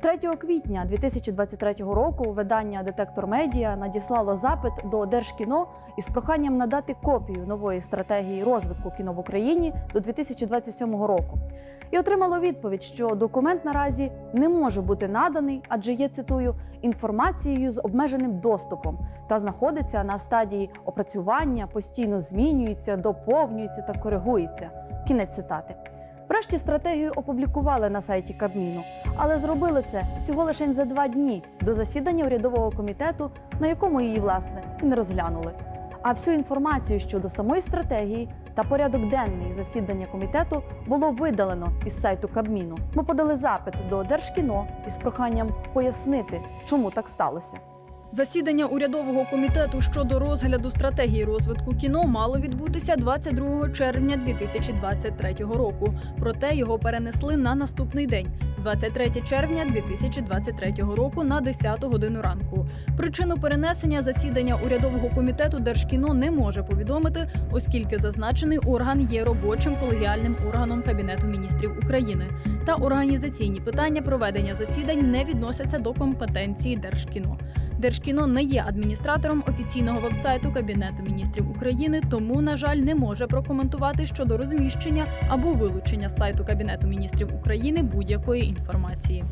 3 квітня 2023 року видання Детектор Медіа надіслало запит до Держкіно із проханням надати копію нової стратегії розвитку кіно в Україні до 2027 року. І отримало відповідь, що документ наразі не може бути наданий, адже є цитую інформацією з обмеженим доступом та знаходиться на стадії опрацювання, постійно змінюється, доповнюється та коригується. Кінець цитати. Врешті стратегію опублікували на сайті Кабміну, але зробили це всього лише за два дні до засідання урядового комітету, на якому її власне і не розглянули. А всю інформацію щодо самої стратегії та порядок денний засідання комітету було видалено із сайту Кабміну. Ми подали запит до Держкіно із проханням пояснити, чому так сталося. Засідання урядового комітету щодо розгляду стратегії розвитку кіно мало відбутися 22 червня 2023 року. Проте його перенесли на наступний день, 23 червня 2023 року на 10 годину ранку. Причину перенесення засідання урядового комітету Держкіно не може повідомити, оскільки зазначений орган є робочим колегіальним органом Кабінету міністрів України. Та організаційні питання проведення засідань не відносяться до компетенції Держкіно. Держкіно не є адміністратором офіційного вебсайту Кабінету міністрів України, тому, на жаль, не може прокоментувати щодо розміщення або вилучення з сайту Кабінету міністрів України будь-якої інформації.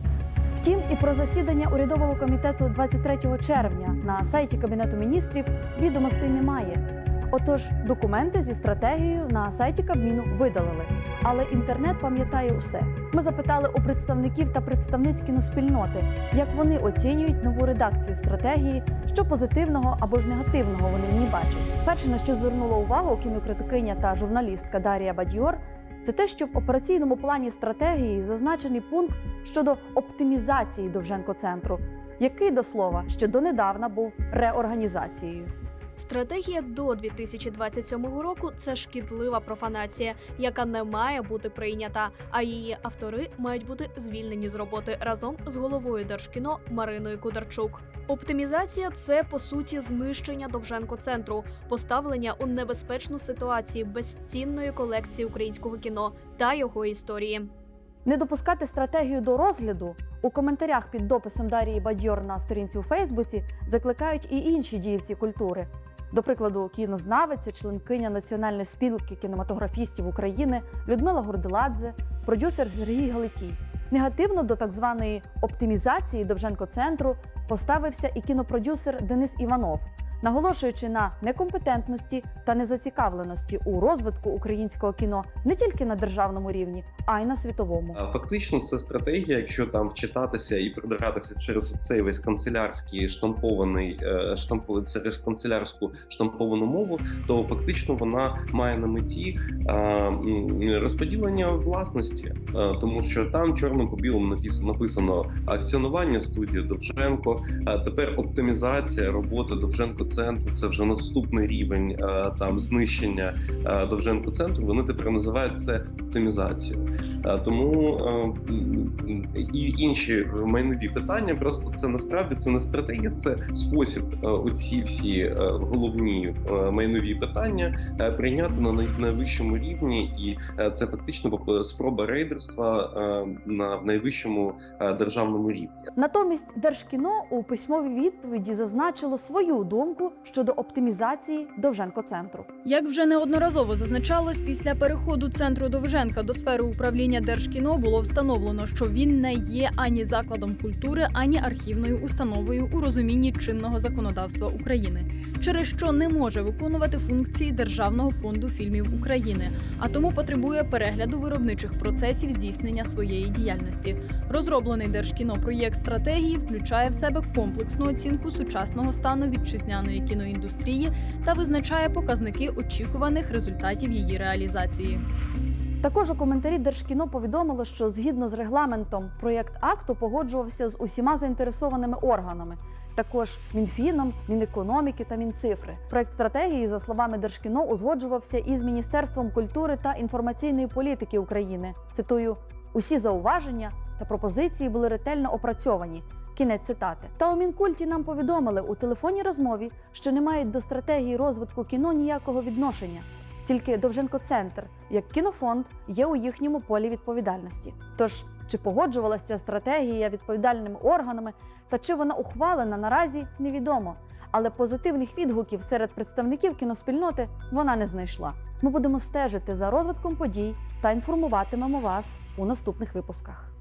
Втім, і про засідання урядового комітету 23 червня на сайті Кабінету міністрів відомостей немає. Отож, документи зі стратегією на сайті Кабміну видалили. Але інтернет пам'ятає усе. Ми запитали у представників та представниць кіноспільноти, як вони оцінюють нову редакцію стратегії, що позитивного або ж негативного вони в ній бачать. Перше, на що звернула увагу кінокритикиня та журналістка Дарія Бадьор, це те, що в операційному плані стратегії зазначений пункт щодо оптимізації Довженко-центру, який до слова ще донедавна був реорганізацією. Стратегія до 2027 року це шкідлива профанація, яка не має бути прийнята. А її автори мають бути звільнені з роботи разом з головою Держкіно Мариною Кударчук. Оптимізація це по суті знищення Довженко центру, поставлення у небезпечну ситуацію безцінної колекції українського кіно та його історії. Не допускати стратегію до розгляду у коментарях під дописом Дарії Бадьор на сторінці у Фейсбуці закликають і інші діячі культури. До прикладу, кінознавиця, членкиня Національної спілки кінематографістів України Людмила Гордиладзе, продюсер Сергій Галитій. Негативно до так званої оптимізації Довженко-центру поставився і кінопродюсер Денис Іванов, наголошуючи на некомпетентності та незацікавленості у розвитку українського кіно не тільки на державному рівні, а й на світовому. Фактично, це стратегія, якщо там вчитатися і продиратися через цей весь канцелярський штампований е, штампу через канцелярську штамповану мову, то фактично вона має на меті розподілення власності, Е, тому що там чорним по білому написано, написано акціонування студії Довженко. Тепер оптимізація роботи Довженко центру. Це вже наступний рівень е, там знищення е, Довженко центру. Вони тепер називають це оптимізацією. Е, Тому е, і інші майнові питання просто це насправді це не стратегія, це спосіб е, оці всі головні майнові питання прийняти на найвищому рівні, і це фактично спроба рейдерства на найвищому державному рівні. Натомість Держкіно у письмовій відповіді зазначило свою думку щодо оптимізації Довженко-центру. Як вже неодноразово зазначалось, після переходу центру Довженка до сфери управління Держкіно було встановлено, що він не є ані закладом культури, ані архівною установою у розумінні чинного законодавства України, через що не може виконувати функції Державного фонду фільмів України, а тому потребує перегляду виробничих процесів здійснення своєї діяльності. Розроблений Держкіно проєкт стратегії включає в себе комплексну оцінку сучасного стану вітчизняної кіноіндустрії та визначає показники очікуваних результатів її реалізації. Також у коментарі Держкіно повідомило, що згідно з регламентом проєкт акту погоджувався з усіма заінтересованими органами, також Мінфіном, Мінекономіки та Мінцифри. Проєкт стратегії, за словами Держкіно, узгоджувався із Міністерством культури та інформаційної політики України. Цитую: усі зауваження та пропозиції були ретельно опрацьовані. Кінець цитати. Та у Мінкульті нам повідомили у телефонній розмові, що не мають до стратегії розвитку кіно ніякого відношення. Тільки Довженко Центр, як кінофонд, є у їхньому полі відповідальності. Тож Чи погоджувалася стратегія відповідальними органами, та чи вона ухвалена наразі невідомо. Але позитивних відгуків серед представників кіноспільноти вона не знайшла. Ми будемо стежити за розвитком подій та інформуватимемо вас у наступних випусках.